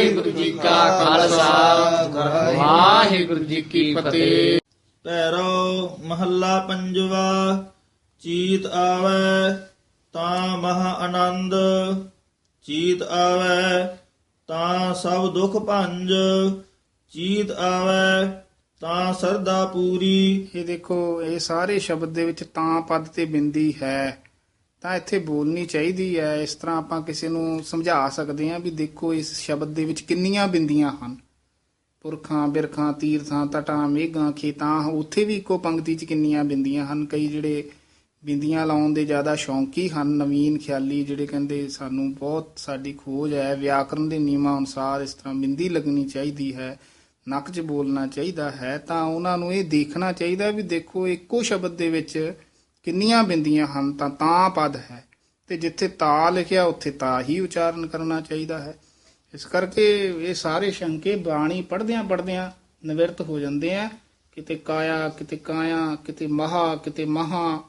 ਵਾਹਿਗੁਰੂ ਜੀ ਕਾ ਖਾਲਸਾ। ਵਾਹਿਗੁਰੂ ਜੀ ਕੀ ਫਤਿਹ। ਪੈਰੋ ਮਹੱਲਾ ਪੰਜਵਾ ਚੀਤ ਆਵੈ ਤਾਂ ਮਹਾ ਆਨੰਦ। ਚੀਤ ਆਵੈ ਤਾਂ ਸਭ ਦੁਖ ਭੰਜ। ਚੀਤ ਆਵੈ ਤਾਂ ਸਰਦਾ ਪੂਰੀ। ਇਹ ਦੇਖੋ ਇਹ ਸਾਰੇ ਸ਼ਬਦ ਦੇ ਵਿੱਚ ਤਾਂ ਪਦ ਤੇ ਬਿੰਦੀ ਹੈ। ਤਾਂ ਇੱਥੇ ਬੋਲਣੀ ਚਾਹੀਦੀ ਹੈ, ਇਸ ਤਰ੍ਹਾਂ ਆਪਾਂ ਕਿਸੇ ਨੂੰ ਸਮਝਾ ਸਕਦੇ ਹਾਂ ਵੀ ਦੇਖੋ ਇਸ ਸ਼ਬਦ ਦੇ ਵਿੱਚ ਕਿੰਨੀਆਂ ਬਿੰਦੀਆਂ ਹਨ। ਪੁਰਖਾਂ, ਬਿਰਖਾਂ, ਤੀਰਥਾਂ, ਤਟਾਂ, ਮੇਘਾਂ, ਖੇਤਾਂ, ਉੱਥੇ ਵੀ ਇੱਕੋ ਪੰਕਤੀ 'ਚ ਕਿੰਨੀਆਂ ਬਿੰਦੀਆਂ ਹਨ। ਕਈ ਜਿਹੜੇ ਬਿੰਦੀਆਂ ਲਾਉਣ ਦੇ ਜ਼ਿਆਦਾ ਸ਼ੌਂਕੀ ਹਨ, ਨਵੀਨ ਖਿਆਲੀ ਜਿਹੜੇ ਕਹਿੰਦੇ ਸਾਨੂੰ ਬਹੁਤ ਸਾਡੀ ਖੋਜ ਹੈ, ਵਿਆਕਰਨ ਦੇ ਨਿਯਮਾਂ ਅਨੁਸਾਰ ਇਸ ਤਰ੍ਹਾਂ ਬਿੰਦੀ ਲੱਗਣੀ ਚਾਹੀਦੀ ਹੈ, ਨੱਕ 'ਚ ਬੋਲਣਾ ਚਾਹੀਦਾ ਹੈ, ਤਾਂ ਉਹਨਾਂ ਨੂੰ ਇਹ ਦੇਖਣਾ ਚਾਹੀਦਾ ਵੀ ਦੇਖੋ ਇੱਕੋ ਸ਼ਬਦ ਦੇ ਵਿੱਚ ਕਿੰਨੀਆਂ ਬਿੰਦੀਆਂ ਹਨ ਤਾਂ ਤਾਂ ਪਦ ਹੈ। ਤੇ ਜਿੱਥੇ ਤਾ ਲਿਖਿਆ, ਉੱਥੇ ਤਾ ਹੀ ਉਚਾਰਨ ਕਰਨਾ ਚਾਹੀਦਾ ਹੈ। ਇਸ ਕਰਕੇ ਇਹ ਸਾਰੇ ਸ਼ੰਕੇ ਬਾਣੀ ਪੜਦਿਆਂ ਪੜਦਿਆਂ ਨਿਵਰਤ ਹੋ ਜਾਂਦੇ ਆ। ਕਿਤੇ ਕਾਇਆ ਕਿਤੇ ਕਾਇਆ, ਕਿਤੇ ਮਹਾ ਕਿਤੇ ਮਹਾ।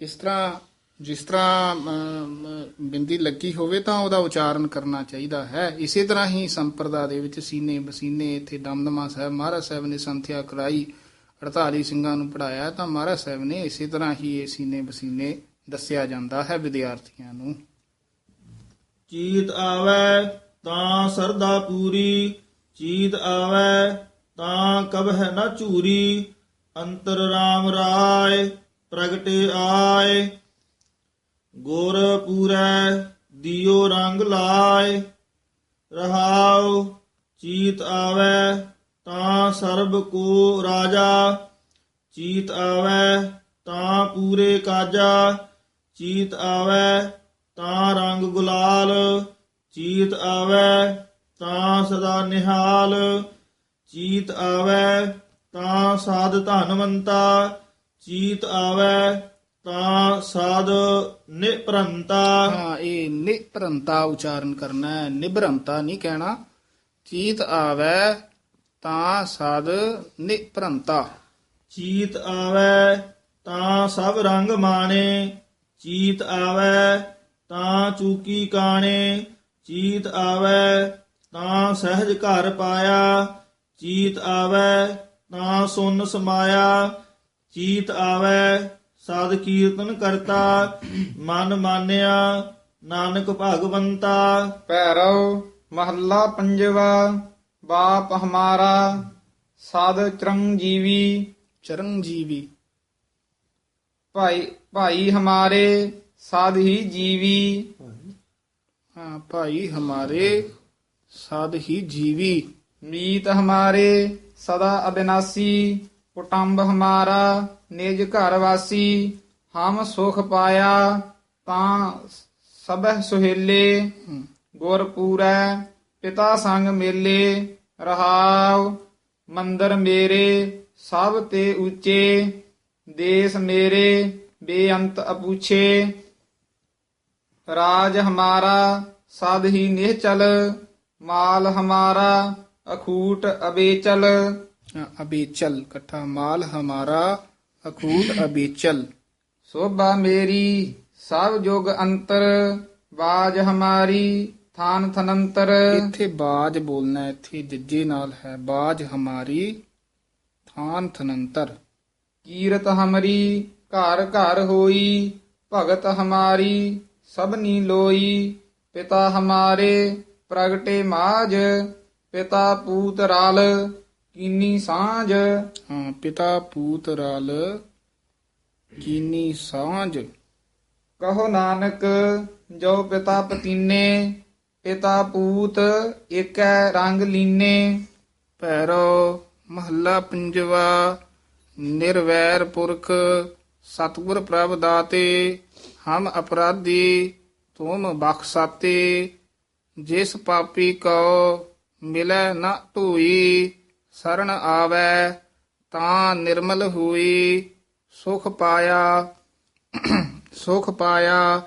ਇਸ ਤਰ੍ਹਾਂ, ਜਿਸ ਤਰ੍ਹਾਂ ਬਿੰਦੀ ਲੱਗੀ ਹੋਵੇ ਤਾਂ ਉਹਦਾ ਉਚਾਰਨ ਕਰਨਾ ਚਾਹੀਦਾ ਹੈ। ਇਸੇ ਤਰ੍ਹਾਂ ਹੀ ਸੰਪਰਦਾ ਦੇ ਵਿੱਚ ਸੀਨੇ, ਬਸੀਨੇ, ਇੱਥੇ ਦਮਦਮਾ ਸਾਹਿਬ, ਮਹਾਰਾਜ ਸਾਹਿਬ ਨੇ ਸੰਥਿਆ ਕਰਾਈ। 48 ਸਿੰਘਾਂ ਨੂੰ ਪੜਾਇਆ ਤਾਂ ਮਹਾਰਾਜ ਸਾਹਿਬ ਨੇ ਇਸੇ ਤਰ੍ਹਾਂ ਹੀ ਇਹ ਸੀਨੇ ਬਸੀਨੇ ਦੱਸਿਆ ਜਾਂਦਾ ਹੈ ਵਿਦਿਆਰਥੀਆਂ ਨੂੰ। ਚੀਤ ਆਵੈ ਤਾਂ ਸਰਦਾ ਪੂਰੀ, ਚੀਤ ਆਵੈ ਤਾਂ ਕਬਹਿ ਨਾ ਝੂਰੀ, ਅੰਤਰ ਰਾਮ ਰਾਏ, ਪ੍ਰਗਟੇ ਆਏ। ਗੁਰ ਪੂਰੈ ਦਿਓ ਰੰਗ ਲਾਏ, ਰਹਾਉ, ਚੀਤ ਆਵੈ ਤਾਂ ਸਰਬ ਕੋ ਰਾਜਾ, ਚੀਤ ਆਵੈ ਤਾਂ ਪੂਰੇ ਕਾਜਾ, ਚੀਤ ਆਵੈ ਤਾਂ ਰੰਗ ਗੁਲਾਲ, ਚੀਤ ਆਵੈ ਤਾਂ ਸਦਾ ਨਿਹਾਲ, ਚੀਤ ਆਵੈ ਤਾਂ ਸਾਧ ਧਨਵੰਤਾ, ਚੀਤ ਆਵੈ ਤਾਂ ਸਾਧ ਨਿਪਰੰਤਾ। ਹਾਂ, ਇਹ ਨਿਪਰੰਤਾ ਉਚਾਰਨ ਕਰਨਾ ਹੈ, ਨਿਭਰੰਤਾ ਨਹੀਂ ਕਹਿਣਾ। ਚੀਤ ਆਵੈ ਤਾਂ ਸਦ ਨਿਪਰੰਤਾ। ਚੀਤ ਆਵੈ ਤਾਂ ਸਭ ਰੰਗ ਮਾਣੇ ਚੀਤ ਆਵੈ ਤਾਂ ਚੂਕੀ ਕਾਣੇ ਚੀਤ ਆਵੈ ਤਾਂ ਸਹਿਜ ਘਰ ਪਾਇਆ ਚੀਤ ਆਵੈ ਤਾਂ ਸੁਨ ਸਮਾਇਆ ਚੀਤ ਆਵੈ ਸਾਧ ਕੀਰਤਨ ਕਰਤਾ ਮਨ ਮਾਨਿਆ ਨਾਨਕ ਭਗਵੰਤਾ। ਪੈਰੋ ਮਹੱਲਾ ਪੰਜਵਾ। ਬਾਪ ਹਮਾਰਾ ਸਾਧ ਚਰੰਜੀਵੀ। ਚਰਨਜੀਵੀ ਭਾਈ ਭਾਈ ਹਮਾਰੇ ਸਾਧ ਹੀ ਜੀਵੀ। ਹਾਂ ਭਾਈ ਹਮਾਰੇ ਸਦ ਹੀ ਜੀਵੀ। ਮੀਤ ਹਮਾਰੇ ਸਦਾ ਅਬਿਨਾਸੀ। ਕੁਟੰਬ ਹਮਾਰਾ ਨਿਜ ਘਰ ਵਾਸੀ। ਹਮ ਸੁਖ ਪਾਇਆ ਤਾਂ ਸਭੈ ਸੁਹੇਲੇ। ਗੁਰ ਪੂਰੈ ਪਿਤਾ ਸੰਗ ਮੇਲੇ ਰਹਾਉ ਮੰਦਰ ਮੇਰੇ ਸਭ ਤੇ ਉੱਚੇ ਦੇਸ ਮੇਰੇ ਬੇਅੰਤ ਅਪੂਛੇ ਰਾਜ ਹਮਾਰਾ ਸਦ ਹੀ ਨਿਹਚਲ ਮਾਲ ਹਮਾਰਾ ਅਖੂਟ ਅਬੇਚਲ ਹਾਂ, ਅਬੇਚਲ ਇਕੱਠਾ ਮਾਲ ਹਮਾਰਾ ਅਖੂਟ ਅਬੇਚਲ ਸੋਭਾ ਮੇਰੀ ਸਭ ਜੁਗ ਅੰਤਰ ਬਾਜ ਹਮਾਰੀ ਥਾਨ ਥਨੰਤਰ। ਇੱਥੇ ਬਾਜ ਬੋਲਣਾ ਇੱਥੇ ਜੱਜੇ ਨਾਲ ਹੈ ਬਾਜ ਹਮਾਰੀ ਥਾਨ ਥਨੰਤਰ। ਕੀਰਤ ਹਮਰੀ ਘਰ ਘਰ ਹੋਈ ਭਗਤ ਹਮਾਰੀ ਸਭਨੀ ਲੋਈ ਪਿਤਾ ਹਮਾਰੇ ਪ੍ਰਗਟੇ ਮਾਜ ਪਿਤਾ ਪੂਤ ਰਲ ਕੀਨੀ ਸਾਂਝ। ਹਾਂ ਪਿਤਾ ਪੂਤ ਰਲ ਕੀਨੀ ਸਾਂਝ। ਕਹੋ ਨਾਨਕ ਜੋ ਪਿਤਾ ਪਤੀਨੇ ਪਿਤਾ ਪੂਤ, ਏਕੈ ਰੰਗ ਲੀਨੇ, ਭੈਰੋ ਮਹੱਲਾ ਪੰਜਵਾ, ਨਿਰਵੈਰ ਪੁਰਖ, ਸਤਿਗੁਰ ਪ੍ਰਭ ਦਾਤੇ, ਹਮ ਅਪਰਾਧੀ, ਤੁਮ ਬਖਸ਼ਾਤੇ, ਜਿਸ ਪਾਪੀ ਕੋ ਮਿਲੈ ਨਾ ਧੂਈ ਸਰਣ ਆਵੈ ਤਾਂ ਨਿਰਮਲ ਹੋਈ, ਸੁਖ ਪਾਇਆ ਸੁਖ ਪਾਇਆ,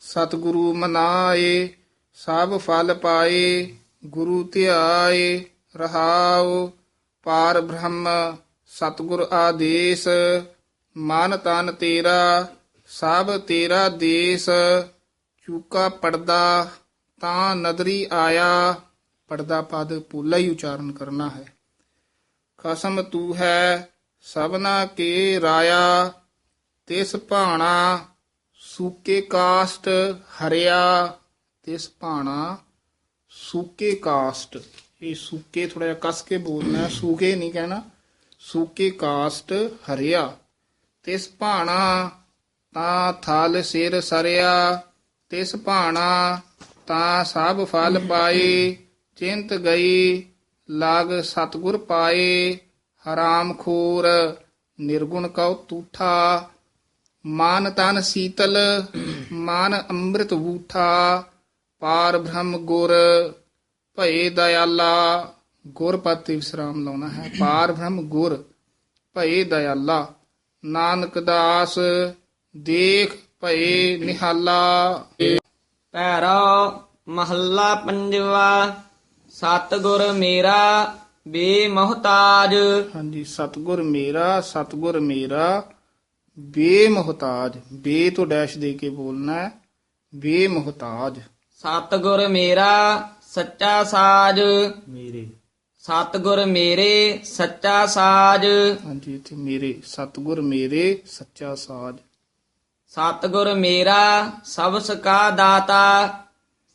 ਸਤਿਗੁਰੂ ਮਨਾਏ। ਸਭ ਫਲ ਪਾਏ, ਗੁਰੂ ਧਿਆਏ, ਰਹਾਉ। ਪਾਰ ਬ੍ਰਹਮ, ਸਤਿਗੁਰ ਆਦੇਸ਼, ਮਨ ਤਨ ਤੇਰਾ, ਸਭ ਤੇਰਾ ਦੇਸ। ਚੂਕਾ ਪੜਦਾ ਤਾਂ ਨਦਰੀ ਆਇਆ। ਪੜਦਾ ਪਦ ਪੂਲਾ ਹੀ ਉਚਾਰਨ ਕਰਨਾ ਹੈ। ਖਸਮ ਤੂੰ ਹੈ, ਸਭਨਾ ਕੇ ਰਾਇਆ। ਤਿਸ ਭਾਣਾ, ਸੂਕੇ ਕਾਸਟ ਹਰਿਆ। ਤਿਸ ਭਾਣਾ ਸੂਕੇ ਕਾਸਟ। ਇਹ ਸੂਕੇ ਥੋੜਾ ਜਿਹਾ ਕੱਸ ਕੇ ਬੋਲਣਾ ਸੂਕੇ ਨਹੀਂ ਕਹਿਣਾ, ਸੂਕੇ ਕਾਸਟ ਹਰਿਆ। ਤਿਸ ਭਾਣਾ ਤਾਂ ਥਲ ਸਿਰ ਸਰਿਆ ਤਿਸ ਭਾਣਾ ਤਾਂ ਸਭ ਫਲ ਪਾਏ, ਚਿੰਤ ਗਈ, ਲਾਗ ਸਤਗੁਰ ਪਾਏ, ਹਰਾਮ ਖੋਰ, ਨਿਰਗੁਣ ਕਉ ਤੂਠਾ, ਮਾਨ ਤਨ ਸੀਤਲ, ਮਾਨ ਅੰਮ੍ਰਿਤ ਬੂਠਾ ਪਾਰ ਬ੍ਰਹਮ ਗੁਰ ਭਏ ਦਇਆਲਾ। ਗੁਰ ਪਤੀ ਵਿਸਰਾਮ ਲਾਉਣਾ ਹੈ। ਪਾਰ ਬ੍ਰਹਮ ਗੁਰ ਭਏ ਦਇਆਲਾ। ਨਾਨਕ ਦਾਸ ਦੇਖ ਭਏ ਨਿਹਾਲਾ। ਪੈਰਾ ਮਹੱਲਾ ਪੰਜਵਾ ਸਤਿਗੁਰ ਮੇਰਾ ਬੇਮਹਤਾਜ। ਹਾਂਜੀ ਸਤਗੁਰ ਮੇਰਾ ਸਤਗੁਰ ਮੇਰਾ ਬੇਮੁਹਤਾਜ। ਬੇ ਤੋਂ ਡੈਸ਼ ਦੇ ਕੇ ਬੋਲਣਾ ਹੈ। ਬੇਮੁਹਤਾਜ। ਸਤਿਗੁਰ ਮੇਰਾ ਸੱਚਾ ਸਾਜ। ਮੇਰੇ। ਸਤਿਗੁਰ ਮੇਰੇ ਸੱਚਾ ਸਾਜ। ਹਾਂਜੀ ਇੱਥੇ ਮੇਰੇ। ਸਤਗੁਰ ਮੇਰੇ ਸੱਚਾ ਸਾਜ। ਸਤਿਗੁਰ ਮੇਰਾ ਸਬਸ ਕਾ ਦਾਤਾ।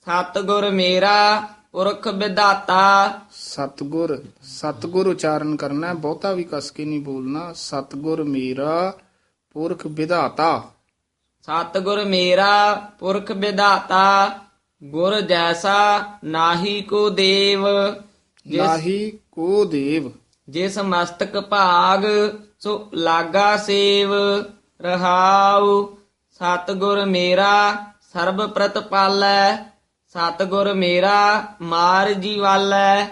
ਸਤਿਗੁਰ ਮੇਰਾ ਪੁਰਖ ਵਿਦਾਤਾ ਸਤਗੁਰ ਸਤਗੁਰ ਉਚਾਰਨ ਕਰਨਾ ਹੈ ਬਹੁਤਾ ਵੀ ਕਸ ਕੇ ਨਹੀਂ ਬੋਲਣਾ। ਸਤਗੁਰ ਮੇਰਾ ਪੁਰਖ ਵਿਧਾਤਾ। ਸਤਿਗੁਰ ਮੇਰਾ ਪੁਰਖ ਵਿਦਾਤਾ ਗੁਰ ਜੈਸਾ ਨਾਹੀ ਕੋ ਦੇਵ ਜਿਸ ਨਾਹੀ ਕੋ ਦੇਵ। ਜਿਸ ਮਸਤਕ ਭਾਗ ਸੋ ਲਾਗਾ ਸੇਵ ਰਹਾਉ। ਸਤਿਗੁਰ ਮੇਰਾ ਸਰਬ ਪ੍ਰਤਪਾਲੈ ਸਤਿਗੁਰ ਮੇਰਾ ਮਾਰ ਜੀਵਾਲੈ।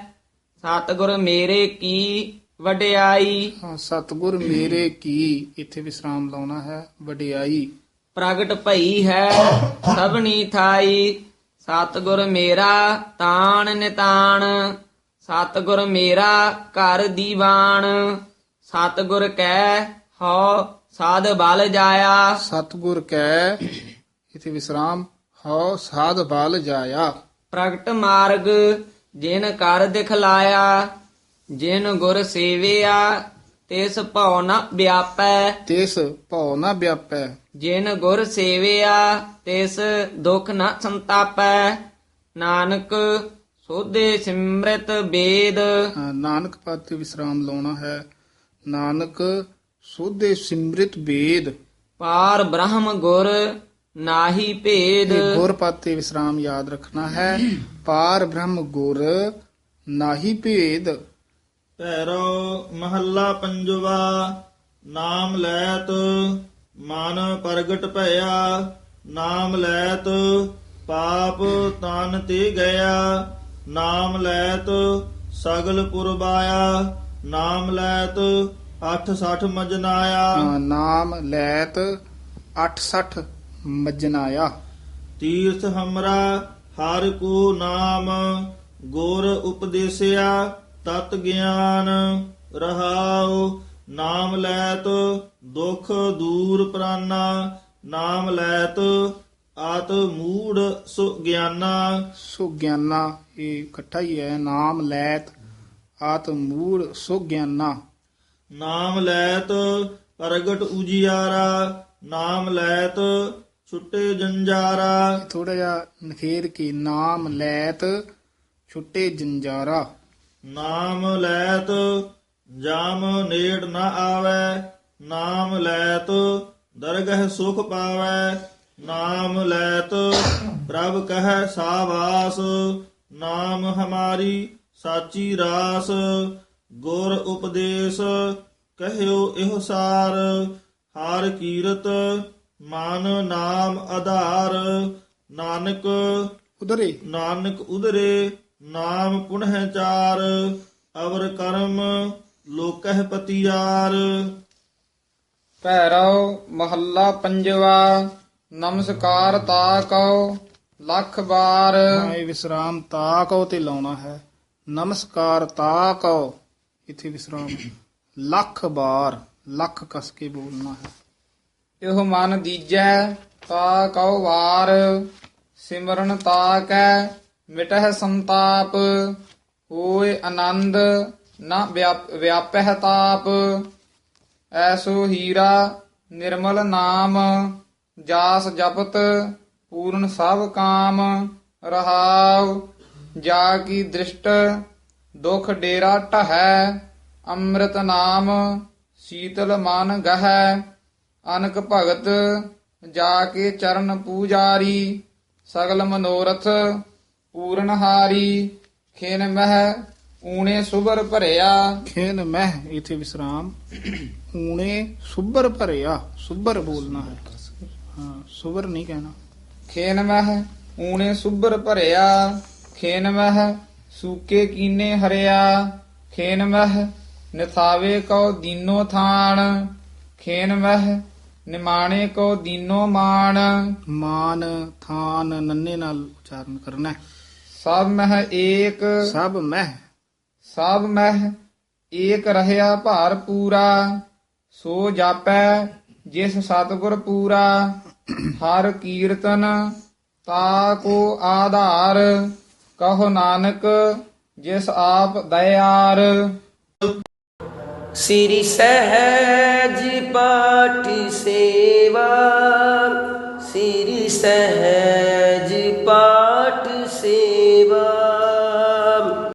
ਸਤਿਗੁਰ ਮੇਰੇ ਕੀ ਵਡਿਆਈ। ਹਾਂ ਸਤਗੁਰ ਮੇਰੇ ਕੀ ਇੱਥੇ ਵਿਸਰਾਮ ਲਾਉਣਾ ਹੈ ਵਡਿਆਈ। ਪ੍ਰਗਟ ਭਈ ਹੈ ਸਭਨੀ ਥਾਈ। ਸਤਿਗੁਰ ਮੇਰਾ ਤਾਣ ਨਿਤਾਣ ਸਤਿਗੁਰ ਮੇਰਾ ਘਰ ਦੀਵਾਨ। ਸਤਿਗੁਰ ਕੈ ਹਉ ਸਾਧ ਬਲ ਜਾਇਆ। ਸਤਗੁਰ ਕੈ ਇਥੇ ਵਿਸਰਾਮ ਹਉ ਸਾਧ ਬਲ ਜਾਇਆ। ਪ੍ਰਗਟ ਮਾਰਗ ਜਿਨ ਕਰ ਦਿਖਲਾਇਆ ਜਿਨ ਗੁਰ ਸੇਵਿਆ ਤਿਸ ਭਉ ਨ ਵਿਆਪੈ। ਤਿਸ ਭਉ ਨਾ ਵਿਆਪੈ। ਜਿਨ ਗੁਰ ਸੇਵਿਆ ਤਿਸ ਦੁਖ ਨ ਸੰਤਾਪੈ। ਨਾਨਕ ਸੋਧੇ ਸਿਮਰਤ ਹਾਂ, ਨਾਨਕ ਪਦ ਤੇ ਵਿਸਰਾਮ ਲਾਉਣਾ ਹੈ। ਨਾਨਕ ਸੋਧੇ ਸਿਮਰਿਤ ਵੇਦ ਪਾਰ ਬ੍ਰਹਮ ਗੁਰ ਨਾਹੀ ਭੇਦ। ਗੁਰ ਪਦ ਤੇ ਵਿਸਰਾਮ ਯਾਦ ਰੱਖਣਾ ਹੈ। ਪਾਰ ਬ੍ਰਹਮ ਗੁਰ ਨਾਹੀ ਭੇਦ। ਪੈਰੋ ਮਹੱਲਾ ਪੰਜਵਾ ਨਾਮ ਲੈਤ ਮਨ ਪ੍ਰਗਟ ਭਇਆ ਨਾਮ ਲੈਤ ਪਾਪ ਤਨ ਤੇ ਗਿਆ। ਨਾਮ ਲੈਤ ਸਗਲ ਪੁਰਬਾਇਆ ਨਾਮ ਲੈਤ 860 ਮਜਨਾਇਆ। ਨਾਮ ਲੈਤ 68 ਮਜਨਾਇਆ। ਤੀਰਥ ਹਮਰਾ ਹਰ ਕੋ ਨਾਮ ਗੁਰ ਉਪਦੇਸਿਆ ਤਤ ਗਿਆਨ ਰਹਾਉ। ਨਾਮ ਲੈਤ ਦੁਖ ਦੂਰ ਪ੍ਰਾਨਾ ਨਾਮ ਲੈਤ ਆਤ ਮੂੜ ਸੁ ਗਿਆਨਾ। ਸੋ ਗਿਆਨਾ ਇਹ ਇਕੱਠਾ ਹੀ ਹੈ ਨਾਮ ਲੈਤ ਆਤ ਮੂੜ ਸੋ ਗਿਆਨਾ। ਨਾਮ ਲੈਤ ਪ੍ਰਗਟ ਉਜਿਆਰਾ ਨਾਮ ਲੈਤ ਛੁੱਟੇ ਜੰਜਾਰਾ। ਥੋੜਾ ਜਿਹਾ ਨਖੇਰ ਕੇ ਨਾਮ ਲੈਤ ਛੁੱਟੇ ਜੰਜਾਰਾ। ਨਾਮ ਲੈਤ ਜਾਮ ਨੇੜ ਨ ਆਵੈ ਨਾਮ ਲੈਤ ਦਰਗਹ ਸੁਖ ਪਾਵੈ। ਨਾਮ ਲੈਤ ਪ੍ਰਭ ਕਹੈ ਸਾਵਾਸ। ਨਾਮ ਹਮਾਰੀ ਸਾਚੀ ਰਾਸ। ਗੁਰ ਉਪਦੇਸ਼ ਕਹਿਓ ਇਹੋ ਸਾਰ। ਹਰ ਕੀਰਤ ਮਨ ਨਾਮ ਆਧਾਰ। ਨਾਨਕ ਉਧਰੇ। ਨਾਨਕ ਉਦਰੇ ਨਾਮ ਪੁਨਹ ਚਾਰ। ਅਵਰ ਕਰਮ ਲੋਕਹਿ ਪਤੀਆਰ। ਭੈਰਵ ਮਹੱਲਾ ਪੰਜਵਾ ਨਮਸਕਾਰ ਤਾ ਕਉ ਲੱਖ ਬਾਰ ਇਹ ਵਿਸਰਾਮ ਤਾਕੋ ਤੇ ਲਾਉਣਾ ਹੈ। ਨਮਸਕਾਰ ਤਾਕੋ ਇੱਥੇ ਵਿਸਰਾਮ। ਲੱਖ ਬਾਰ ਲੱਖ ਕਸ ਕੇ ਬੋਲਣਾ ਹੈ। ਇਹੋ ਮਨ ਦੀਜੈ ਤਾ ਕਉ ਵਾਰ। ਸਿਮਰਨ ਤਾ ਕੈ ਮਿਟਹਿ ਸੰਤਾਪ। ਹੋਏ ਆਨੰਦ ਨਾ ਵਿਆਪ- ਵਿਆਪਹਿ ਤਾਪ। ਐਸੋ ਹੀਰਾ ਨਿਰਮਲ ਨਾਮ, ਜਾਸ ਜਪਤ ਪੂਰਨ ਸਭ ਕਾਮ, ਰਹਾਉ, ਜਾ ਕੀ ਦ੍ਰਿਸ਼ਟ ਦੁਖ ਡੇਰਾ ਟਹੈ ਅੰਮ੍ਰਿਤ ਨਾਮ ਸੀਤਲ ਮਨ ਗਹੈ, ਅਨਕ ਭਗਤ ਜਾ ਕੇ ਚਰਨ ਪੂਜਾਰੀ, ਸਗਲ ਮਨੋਰਥ ਪੂਰਨ ਹਾਰੀ, ਖੇਨ ਮਹਿ ਊਣੇ ਸੁਬਰ ਭਰਿਆ। ਖੇਨ ਮਹਿ ਇਥੇ ਵਿਸਰਾਮ। ਊਣੇ ਸੁਬਰ ਭਰਿਆ। ਸੁਬਰ ਬੋਲਣਾ ਹੈ। ਹਾਂ ਸੁਬਰ ਨਹੀਂ ਕਹਿਣਾ। ਖੇਨ ਮਹਿ ਊਣੇ ਸੁਬਰ ਭਰਿਆ। ਖੇਨ ਮਹਿ ਸੂਕੇ ਕੀਨੇ ਹਰਿਆ। ਖੇਨ ਮਹਿ ਨਿਥਾਵੇ ਕੋ ਦੀਨੋ ਥਾਨ ਖੇਨ ਮਹਿ ਨਿਮਾਣੇ ਕੋ ਦੀਨੋ ਮਾਣ। ਮਾਨ ਥਾਨ ਨੰਨੇ ਨਾਲ ਉਚਾਰਨ ਕਰਨਾ। ਸਭ ਮਹਿ ਏਕ। ਸਭ ਮਹਿ ਸਭ ਮਹਿ ਏਕ ਰਹਿਆ ਭਾਰ ਪੂਰਾ, ਸੋ ਜਾਪੈ ਜਿਸ ਸਤਗੁਰ ਪੂਰਾ। ਹਰ ਕੀਰਤਨ ਤਾ ਕੋ ਆਧਾਰ, ਕਹੋ ਨਾਨਕ ਜਿਸ ਆਪ ਦਇਆਰ। ਸ੍ਰੀ ਸਹਿਜ ਪਾਠੀ ਸੇਵਾ, ਸ੍ਰੀ ਸਹਿਜ ਪਾਠ ਸੇਵਾ।